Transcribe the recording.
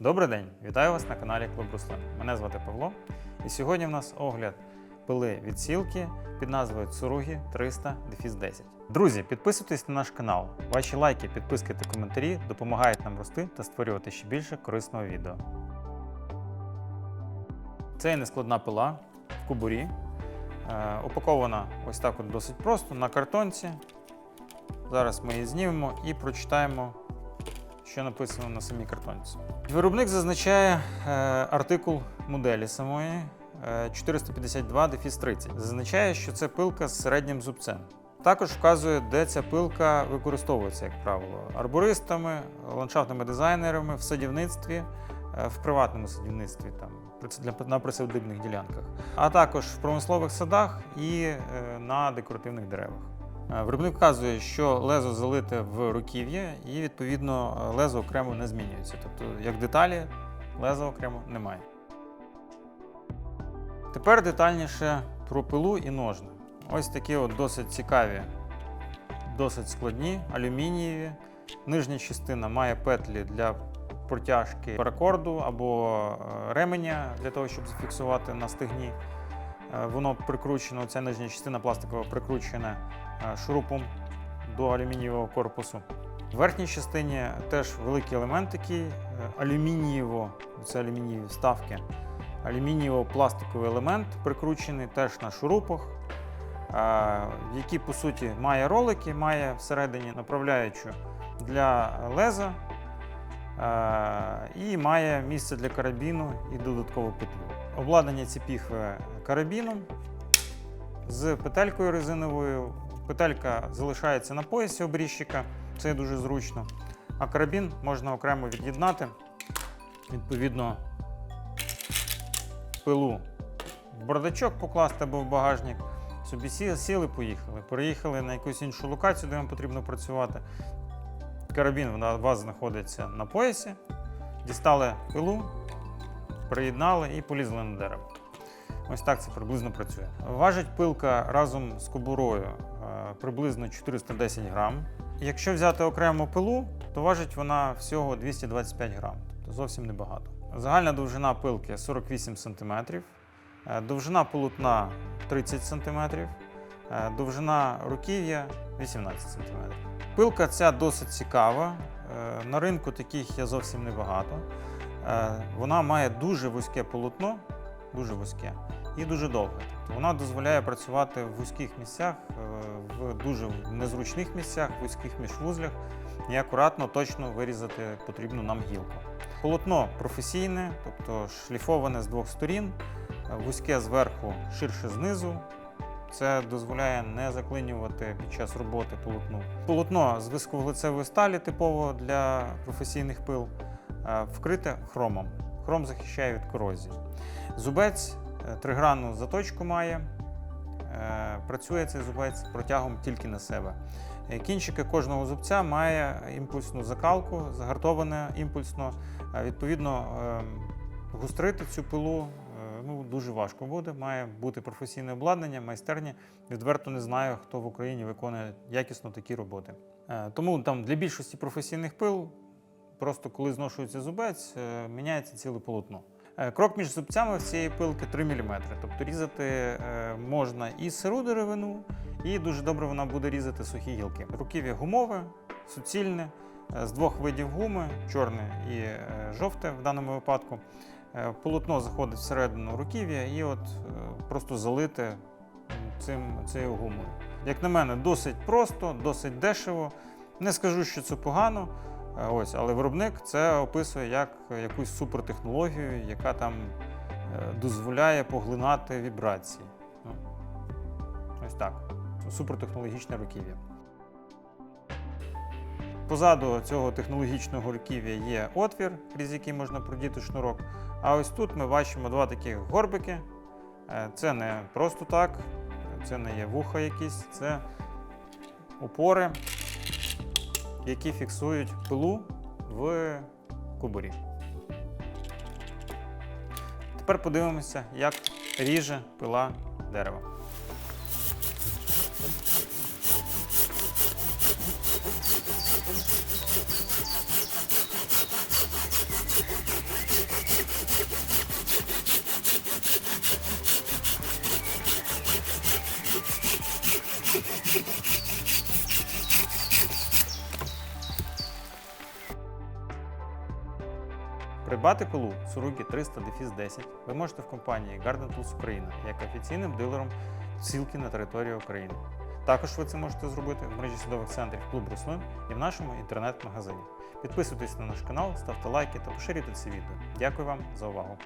Добрий день! Вітаю вас на каналі Клуб Руслан. Мене звати Павло. І сьогодні в нас огляд пили від сілки під назвою Tsurugi 300 10. Друзі, підписуйтесь на наш канал. Ваші лайки, підписки та коментарі допомагають нам рости та створювати ще більше корисного відео. Це нескладна пила в кубурі. Е, упакована ось так от досить просто на картонці. Зараз ми її знімемо і прочитаємо, що написано на самій картонці. Виробник зазначає е, артикул моделі самої е, 452 30. Зазначає, що це пилка з середнім зубцем. Також вказує, де ця пилка використовується, як правило, арбористами, ландшафтними дизайнерами в садівництві, е, в приватному садівництві там, на присадибних ділянках, а також в промислових садах і е, на декоративних деревах. Е, Виробник вказує, що лезо залите в руків'я, і відповідно е, лезо окремо не змінюється. Тобто, як деталі, лезо окремо немає. Тепер детальніше про пилу і ножни. Ось такі от досить цікаві, досить складні, алюмінієві. Нижня частина має петлі для протяжки паракорду або е, ременя для того, щоб зафіксувати на стегні. Е, Воно прикручено, ця нижня частина пластикова прикручена е, шурупом до алюмінієвого корпусу. В верхній частині теж великий елемент е, алюмінієво, це алюмінієві вставки, алюмінієво-пластиковий елемент прикручений теж на шурупах, який по суті має ролики, має всередині направляючу для леза і має місце для карабіну і додаткову петлю. Обладнання ці піхви карабіном з петелькою резиновою. Петелька залишається на поясі обрізчика, це дуже зручно. А карабін можна окремо від'єднати. Відповідно, пилу в бардачок покласти або в багажник. Собі сіли, поїхали. Переїхали на якусь іншу локацію, де вам потрібно працювати. Карабін у вас знаходиться на поясі. Дістали пилу, приєднали і полізли на дерево. Ось так це приблизно працює. Важить пилка разом з кобурою е, приблизно 410 грам. Якщо взяти окрему пилу, то важить вона всього 225 грам, тобто зовсім небагато. Загальна довжина пилки 48 см, е, довжина полотна 30 см, е, довжина руків'я 18 см. Пилка ця досить цікава. е, На ринку таких є зовсім небагато. Е, Вона має дуже вузьке полотно, дуже вузьке і дуже довге. Вона дозволяє працювати в вузьких місцях, е, в дуже незручних місцях, в вузьких міжвузлях і акуратно, точно вирізати потрібну нам гілку. Полотно професійне, тобто шліфоване з двох сторін, вузьке зверху, ширше знизу. Це дозволяє не заклинювати під час роботи полотну. Полотно з високовуглецевої сталі, типово для професійних пил, е, вкрите хромом. Хром захищає від корозії. Зубець е, тригранну заточку має. Е, Працює цей зубець протягом тільки на себе. Кінчики кожного зубця має імпульсну закалку, загартоване імпульсно. Відповідно, е, густрити цю пилу ну, дуже важко буде. Має бути професійне обладнання, майстерні. Відверто не знаю, хто в Україні виконує якісно такі роботи. Е, Тому там для більшості професійних пил, просто коли зношується зубець, е, міняється ціле полотно. Е, Крок між зубцями цієї пилки 3 мм. Тобто різати можна і сиру деревину, і дуже добре вона буде різати сухі гілки. Руків'я гумове, суцільне, з двох видів гуми чорне і жовте в даному випадку. Е, Полотно заходить всередину руків'я і от е, просто залите м, цим, цією гумою. Як на мене, досить просто, досить дешево. Не скажу, що це погано. Е, Ось, але виробник це описує як якусь супертехнологію, яка там дозволяє поглинати вібрації. Ну, ось так. Супертехнологічне руків'я. Позаду цього технологічного руків'я є отвір, крізь який можна продіти шнурок. А ось тут ми бачимо два таких горбики. Е, Це не просто так, це не є вуха якісь, це опори, які фіксують пилу в кубурі. Тепер подивимося, як ріже пила дерева. Придбати колу Суругі 300 10 ви можете в компанії Garden Tools Україна як офіційним дилером сілки на території України. Також ви це можете зробити в мережі садових центрів клуб Руслин і в нашому інтернет-магазині. Підписуйтесь на наш канал, ставте лайки та поширюйте це відео. Дякую вам за увагу!